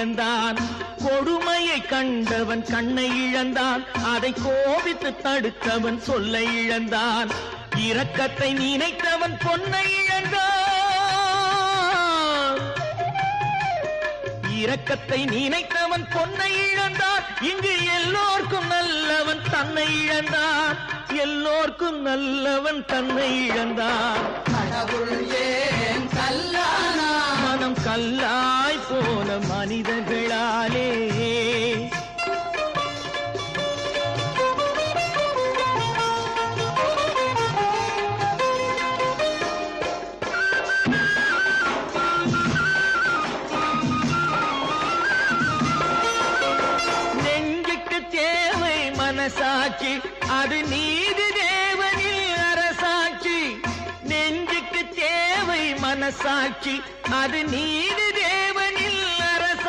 இழந்தான். கொடுமையை கண்டவன் கண்ணை இழந்தான். அதை கோபித்து தடுத்தவன் சொல்ல இழந்தான். இரக்கத்தை நினைத்தவன் பொன்னை இழந்தான். இரக்கத்தை நினைத்தவன் பொன்னை இழந்தான். இங்கு எல்லோர்க்கும் நல்லவன் தன்னை இழந்தான். எல்லோர்க்கும் நல்லவன் தன்னை இழந்தான். கடவுள் ஏன் கல்லானா மனம் கல்லாய் போன மனிதர்களாலே. நெஞ்சுக்கு தேவை மனசாட்சி அது நீதி தேவனில் அரசாட்சி. நெஞ்சுக்கு தேவை மனசாட்சி அது நீதி